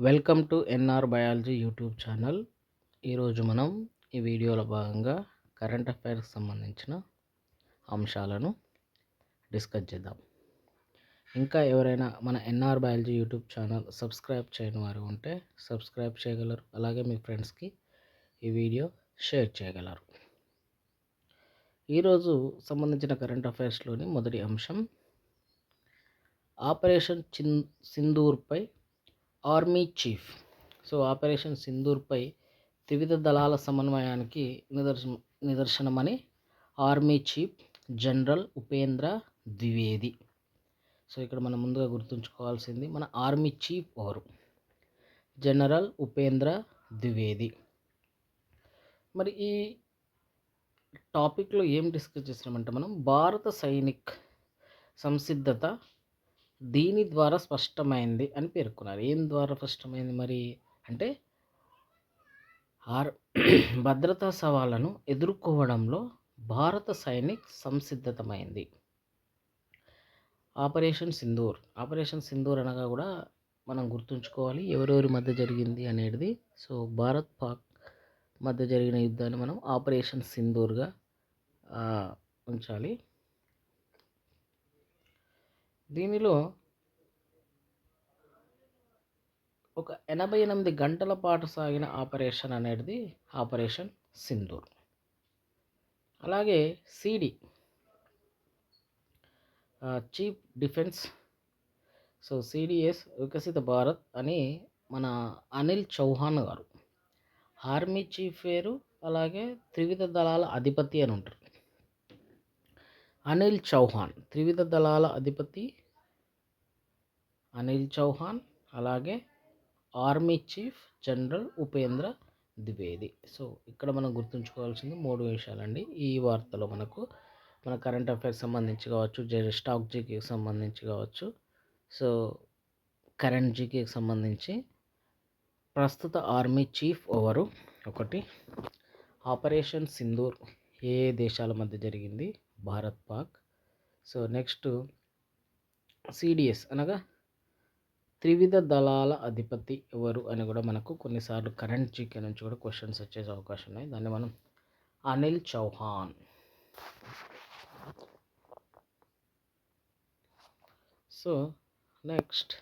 Welcome to NR biology YouTube channel. ఈరోజు మనం ఈ వీడియోలో భాగంగా కరెంట్ అఫైర్స్కి సంబంధించిన అంశాలను డిస్కస్ చేద్దాం. ఇంకా ఎవరైనా మన NR biology YouTube channel subscribe చేయని వారు ఉంటే సబ్స్క్రైబ్ చేయగలరు. అలాగే మీ ఫ్రెండ్స్కి ఈ వీడియో షేర్ చేయగలరు. ఈరోజు సంబంధించిన కరెంట్ అఫైర్స్లోని మొదటి అంశం ఆపరేషన్ చిన్ సింధూర్పై ఆర్మీ చీఫ్. సో ఆపరేషన్ సింధూర్పై త్రివిధ దళాల సమన్వయానికి నిదర్శన నిదర్శనమని army chief general Upendra Dwivedi. So ఇక్కడ మనం ముందుగా గుర్తుంచుకోవాల్సింది మన ఆర్మీ చీఫ్ ఎవరు? జనరల్ ఉపేంద్ర ద్వివేది. మరి ఈ టాపిక్లో ఏం డిస్కస్ చేసినామంటే మనం భారత సైనిక్ సంసిద్ధత దీని ద్వారా స్పష్టమైంది అని పేర్కొన్నారు. ఏం ద్వారా స్పష్టమైంది మరి? అంటే ఆర్ భద్రతా సవాళ్ళను ఎదుర్కోవడంలో భారత సైనిక్ సంసిద్ధతమైంది. ఆపరేషన్ సింధూర్ ఆపరేషన్ సింధూర్ అనగా కూడా మనం గుర్తుంచుకోవాలి ఎవరెవరి మధ్య జరిగింది అనేది. సో భారత్ పాక్ మధ్య జరిగిన యుద్ధాన్ని మనం ఆపరేషన్ సింధూర్గా ఉంచాలి. దీనిలో ఒక ఎనభై ఎనిమిది గంటల పాటు సాగిన ఆపరేషన్ అనేది ఆపరేషన్ సింధూర్. అలాగే CD chief defence so CDS వికసిత భారత్ అని మన అనిల్ చౌహాన్ గారు. ఆర్మీ చీఫ్ పేరు అలాగే త్రివిధ దళాల అధిపతి అని ఉంటారు. అనిల్ చౌహాన్ త్రివిధ దళాల అధిపతి అనిల్ చౌహాన్ అలాగే army chief general Upendra Dwivedi. So ఇక్కడ మనం గుర్తుంచుకోవాల్సింది మూడు విషయాలండి. ఈ వార్తలో మనకు మన కరెంట్ అఫైర్స్ సంబంధించి కావచ్చు స్టాక్ జీకేకి సంబంధించి కావచ్చు సో కరెంట్ జీకేకి సంబంధించి ప్రస్తుత ఆర్మీ చీఫ్ ఎవరు? ఒకటి ఆపరేషన్ సింధూర్ ఏ దేశాల మధ్య జరిగింది? Bharat Pak. So next CDS అనగా త్రివిధ దళాల అధిపతి ఎవరు అని కూడా మనకు కొన్నిసార్లు కరెంట్ జీకే నుంచి కూడా క్వశ్చన్స్ వచ్చే అవకాశం ఉన్నాయి. దాన్ని మనం Anil Chauhan. So next.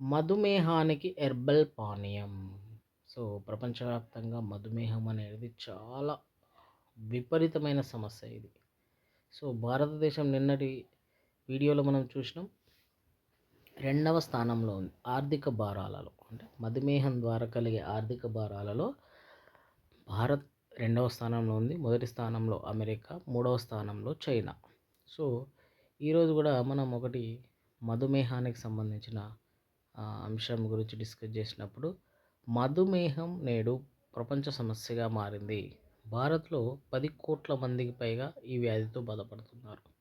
మధుమేహానికి herbal పానీయం. సో ప్రపంచవ్యాప్తంగా మధుమేహం అనేది చాలా విపరీతమైన సమస్య ఇది. సో భారతదేశం నిన్నటి వీడియోలో మనం చూసినాం. రెండవ స్థానంలో ఉంది. ఆర్థిక భారాలలో అంటే మధుమేహం ద్వారా కలిగే ఆర్థిక భారాలలో భారత్ రెండవ స్థానంలో ఉంది. మొదటి స్థానంలో అమెరికా మూడవ స్థానంలో చైనా. సో ఈరోజు కూడా మనం ఒకటి మధుమేహానికి సంబంధించిన అంశం గురించి డిస్కస్ చేసినప్పుడు మధుమేహం నేడు ప్రపంచ సమస్యగా మారింది. భారత్లో పది కోట్ల మందికి పైగా ఈ వ్యాధితో బాధపడుతున్నారు.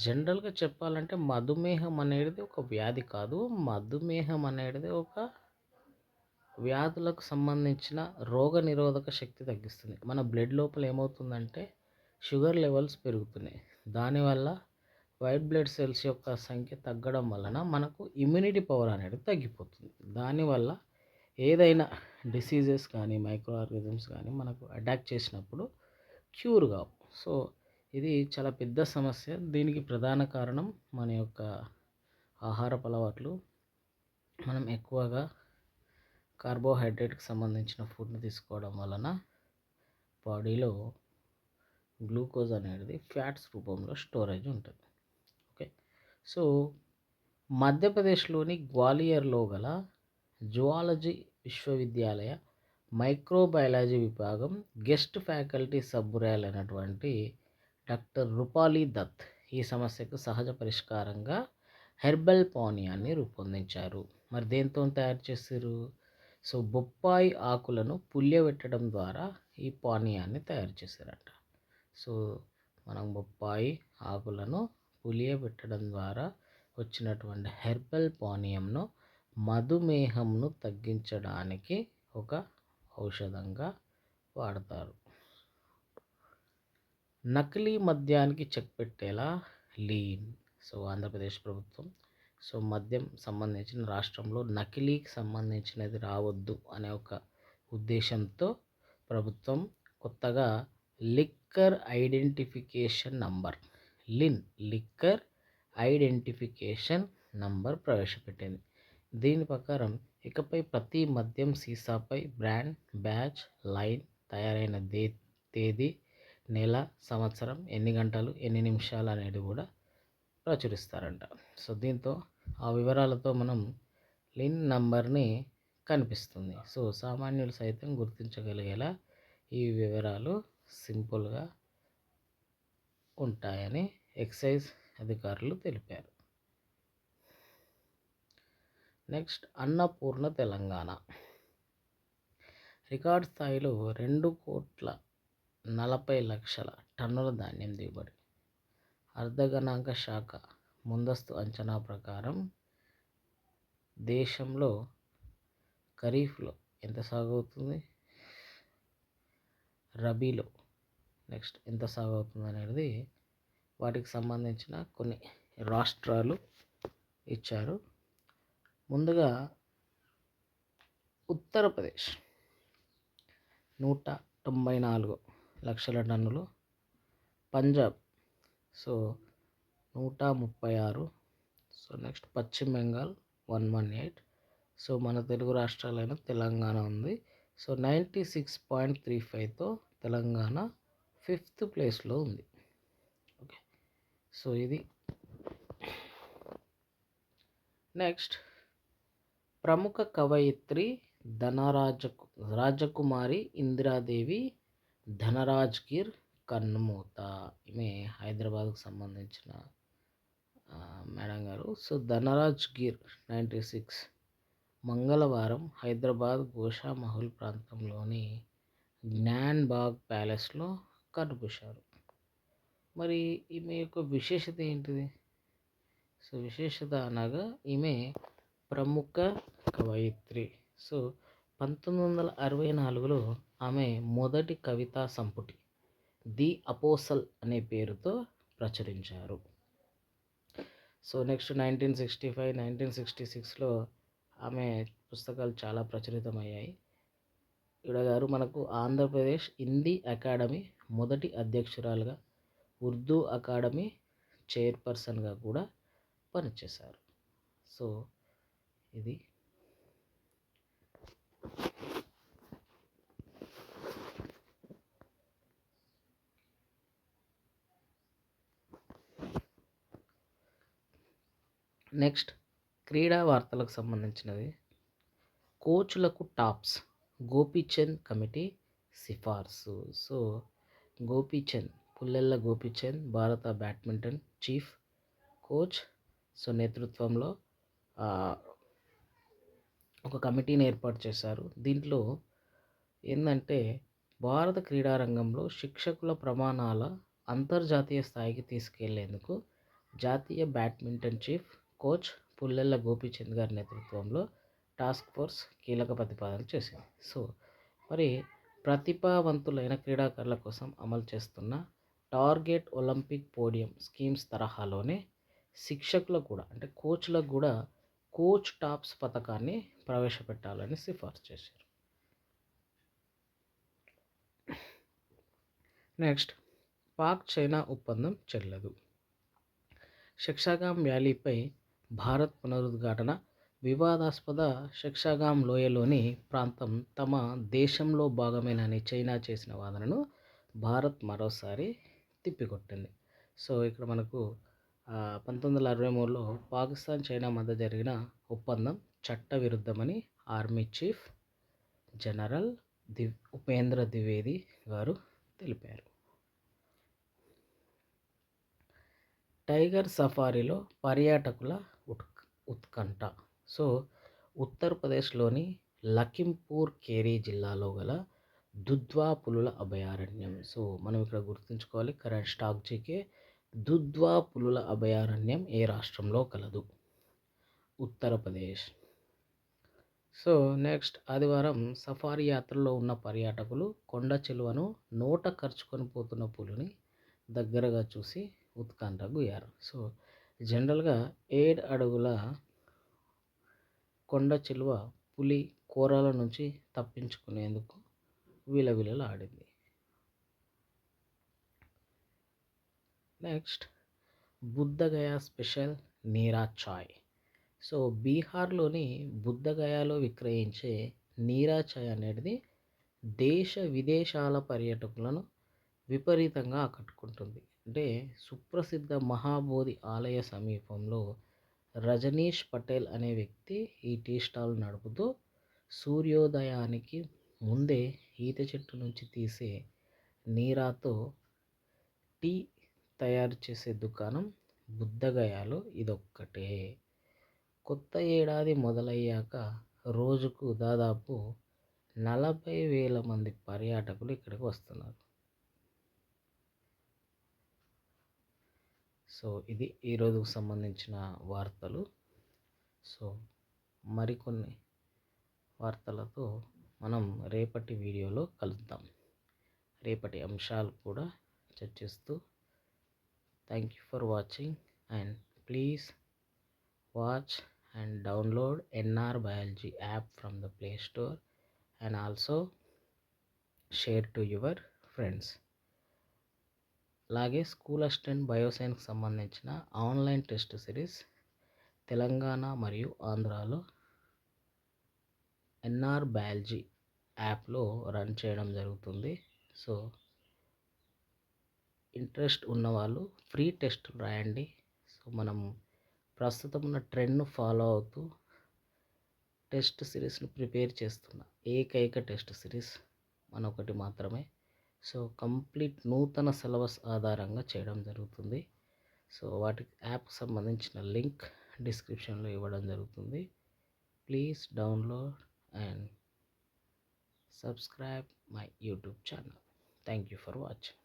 జనరల్గా చెప్పాలంటే మధుమేహం అనేది ఒక వ్యాధి కాదు. మధుమేహం అనేది ఒక వ్యాధులకు సంబంధించిన రోగ నిరోధక శక్తి తగ్గిస్తుంది. మన బ్లడ్ లోపల ఏమవుతుందంటే షుగర్ లెవెల్స్ పెరుగుతున్నాయి. దానివల్ల వైట్ బ్లడ్ సెల్స్ యొక్క సంఖ్య తగ్గడం వలన మనకు ఇమ్యూనిటీ పవర్ అనేది తగ్గిపోతుంది. దానివల్ల ఏదైనా డిసీజెస్ కానీ మైక్రో ఆర్గానిజమ్స్ కానీ మనకు అటాక్ చేసినప్పుడు క్యూర్ కావు. సో ఇది చాలా పెద్ద సమస్య. దీనికి ప్రధాన కారణం మన యొక్క ఆహారపు అలవాట్లు. మనం ఎక్కువగా కార్బోహైడ్రేట్కి సంబంధించిన ఫుడ్ని తీసుకోవడం వలన బాడీలో గ్లూకోజ్ అనేది ఫ్యాట్స్ రూపంలో స్టోరేజ్ ఉంటుంది. ఓకే? సో మధ్యప్రదేశ్లోని గ్వాలియర్లో గల జువాలజీ విశ్వవిద్యాలయ మైక్రోబయాలజీ విభాగం గెస్ట్ ఫ్యాకల్టీ సభ్యురాలైనటువంటి డాక్టర్ రూపాలి దత్ ఈ సమస్యకు సహజ పరిష్కారంగా హెర్బల్ పానీయాన్ని రూపొందించారు. మరి దేంతో తయారు చేశారు సో బొప్పాయి ఆకులను పులియబెట్టడం ద్వారా ఈ పానీయాన్ని తయారు చేశారట సో మనం బొప్పాయి ఆకులను పులియబెట్టడం ద్వారా వచ్చినటువంటి హెర్బల్ పానీయంను మధుమేహంను తగ్గించడానికి ఒక ఔషధంగా వాడతారు. నకిలీ మద్యానికి చెక్ పెట్టేలా లీన్. సో ఆంధ్రప్రదేశ్ ప్రభుత్వం. సో మద్యం సంబంధించిన రాష్ట్రంలో నకిలీకి సంబంధించినది రావద్దు అనే ఒక ఉద్దేశంతో ప్రభుత్వం కొత్తగా liquor identification number LIN liquor identification number ప్రవేశపెట్టింది. దీని ప్రకారం ఇకపై ప్రతి మద్యం సీసాపై బ్రాండ్ బ్యాచ్ లైన్ తయారైన దే తేదీ నెల సంవత్సరం ఎన్ని గంటలు ఎన్ని నిమిషాలు అనేది కూడా ప్రచురిస్తారంట. సో దీంతో ఆ వివరాలతో మనం లిన్ నంబర్ని కనిపిస్తుంది. సో సామాన్యులు సైతం గుర్తించగలిగేలా ఈ వివరాలు సింపుల్గా ఉంటాయని ఎక్సైజ్ అధికారులు తెలిపారు. నెక్స్ట్ అన్నపూర్ణ తెలంగాణ. రికార్డ్ స్థాయిలో రెండు కోట్ల నలభై లక్షల టన్నుల ధాన్యం దిగుబడి. అర్ధగణాంక శాఖ ముందస్తు అంచనా ప్రకారం దేశంలో ఖరీఫ్లో ఎంత సాగు అవుతుంది రబీలో నెక్స్ట్ ఎంత సాగు అవుతుంది అనేది వాటికి సంబంధించిన కొన్ని రాష్ట్రాలు ఇచ్చారు. ముందుగా ఉత్తరప్రదేశ్. నూట తొంభై నాలుగు లక్షల టన్నులు. పంజాబ్. సో నూట ముప్పై ఆరు. So next Paschim Bengal one one eight. So మన తెలుగు రాష్ట్రాలైన తెలంగాణ ఉంది. So ninety six point three ఫైవ్తో Telangana fifth ప్లేస్లో ఉంది. ఓకే. సో ఇది. నెక్స్ట్ ప్రముఖ కవయిత్రి ధనరాజ రాజకుమారి ఇందిరాదేవి ధనరాజ్గిర్ కన్నుమూత ఈమె హైదరాబాద్కు సంబంధించిన మేడం గారు. So Dhanraj Gir ninety six మంగళవారం హైదరాబాద్ గోషామహల్ ప్రాంతంలోని జ్ఞాన్ బాగ్ ప్యాలెస్లో కనిపించారు. మరి ఈమె యొక్క విశేషత ఏంటిది? సో విశేషత అనగా ఈమె ప్రముఖ కవయిత్రి. సో పంతొమ్మిది వందల అరవై నాలుగులో ఆమె మొదటి కవితా సంపుటి ది అపోసల్ అనే పేరుతో ప్రచురించారు. So next nineteen sixty five nineteen sixty సిక్స్లో ఆమె పుస్తకాలు చాలా ప్రచురితమయ్యాయి. ఈవిడ గారు మనకు ఆంధ్రప్రదేశ్ హిందీ అకాడమీ మొదటి అధ్యక్షురాలుగా ఉర్దూ అకాడమీ చైర్పర్సన్గా కూడా పనిచేశారు. సో ఇది నెక్స్ట్ క్రీడా వార్తలకు సంబంధించినది. కోచ్లకు టాప్స్ గోపీచంద్ కమిటీ సిఫార్సు. సో గోపీచంద్ పుల్లెల్ల గోపీచంద్ భారత బ్యాడ్మింటన్ చీఫ్ కోచ్. సో నేతృత్వంలో ఒక కమిటీని ఏర్పాటు చేశారు. దీంట్లో ఏంటంటే భారత క్రీడారంగంలో శిక్షకుల ప్రమాణాల అంతర్జాతీయ స్థాయికి తీసుకెళ్ళేందుకు జాతీయ badminton chief coach Pullela Gopichand గారి నేతృత్వంలో టాస్క్ ఫోర్స్ కీలక ప్రతిపాదన చేసింది. సో మరి ప్రతిభావంతులైన క్రీడాకారుల కోసం అమలు చేస్తున్న టార్గెట్ ఒలింపిక్ పోడియం స్కీమ్స్ తరహాలోనే శిక్షకులకు కూడా అంటే కోచ్లకు కూడా కోచ్ టాప్స్ పథకాన్ని ప్రవేశపెట్టాలని సిఫార్సు చేశారు. నెక్స్ట్ పాక్ చైనా ఒప్పందం చెల్లదు. శిక్షాగాం వ్యాలీపై భారత్ పునరుద్ఘాటన వివాదాస్పద శిక్షాగాం లోయలోని ప్రాంతం తమ దేశంలో భాగమేనని చైనా చేసిన వాదనను భారత్ మరోసారి తిప్పికొట్టింది. సో ఇక్కడ మనకు పంతొమ్మిది వందల అరవై మూడులో పాకిస్తాన్ చైనా మధ్య జరిగిన ఒప్పందం చట్టవిరుద్ధమని ఆర్మీ చీఫ్ జనరల్ దివ్ ఉపేంద్ర ద్వివేది గారు తెలిపారు. టైగర్ సఫారీలో పర్యాటకుల ఉత్క ఉత్కంఠ. సో ఉత్తరప్రదేశ్లోని లఖింపూర్ కేరీ జిల్లాలో గల దుద్వా పులుల అభయారణ్యం. సో మనం ఇక్కడ గుర్తుంచుకోవాలి కరెంట్ స్టాక్ జీకే దుద్వా పులుల అభయారణ్యం ఏ రాష్ట్రంలో కలదు? ఉత్తరప్రదేశ్. సో నెక్స్ట్ ఆదివారం సఫారీ యాత్రలో ఉన్న పర్యాటకులు కొండ చెలువను నోట ఖర్చుకొని పోతున్న పులిని దగ్గరగా చూసి ఉత్కంఠ గుయ్యారు. సో జనరల్గా ఏడు అడుగుల కొండ చిలువ పులి కూరల నుంచి తప్పించుకునేందుకు విలవిలలాడింది. Next Bodh Gaya special neera chai. So బీహార్లోని బుద్ధగయాలో విక్రయించే నీరా చాయ్ అనేది దేశ విదేశాల పర్యాటకులను విపరీతంగా ఆకట్టుకుంటుంది. అంటే సుప్రసిద్ధ మహాబోధి ఆలయ సమీపంలో రజనీష్ పటేల్ అనే వ్యక్తి ఈ టీ స్టాల్ నడుపుతూ సూర్యోదయానికి ముందే ఈత చెట్టు నుంచి తీసే నీరాతో టీ తయారు చేసే దుకాణం బుద్ధగయాలో ఇదొక్కటే. కొత్త ఏడాది మొదలయ్యాక రోజుకు దాదాపు నలభై వేల మంది పర్యాటకులు ఇక్కడికి వస్తున్నారు. సో ఇది ఈరోజుకు సంబంధించిన వార్తలు. సో మరికొన్ని వార్తలతో మనం రేపటి వీడియోలో కలుద్దాం. రేపటి అంశాలు కూడా చర్చిస్తూ thank you for watching and please watch and download NR biology app from the play store and also share to your friends అలాగే స్కూల్ అసిస్టెంట్ బయోసైన్స్కి సంబంధించిన ఆన్లైన్ టెస్ట్ సిరీస్ తెలంగాణ మరియు ఆంధ్రాలో ఎన్ఆర్ బయాలజీ యాప్లో రన్ చేయడం జరుగుతుంది. సో ఇంట్రెస్ట్ ఉన్నవాళ్ళు free test రాయండి. సో మనం ప్రస్తుతం ఉన్న ట్రెండ్ను ఫాలో అవుతూ టెస్ట్ సిరీస్ని ప్రిపేర్ చేస్తున్న ఏకైక టెస్ట్ సిరీస్ మనొకటి మాత్రమే. సో కంప్లీట్ నూతన సిలబస్ ఆధారంగా చేయడం జరుగుతుంది. సో వాటి యాప్ సంబంధించిన లింక్ డిస్క్రిప్షన్లో ఇవ్వడం జరుగుతుంది. Please download and subscribe my YouTube channel. Thank you for watching.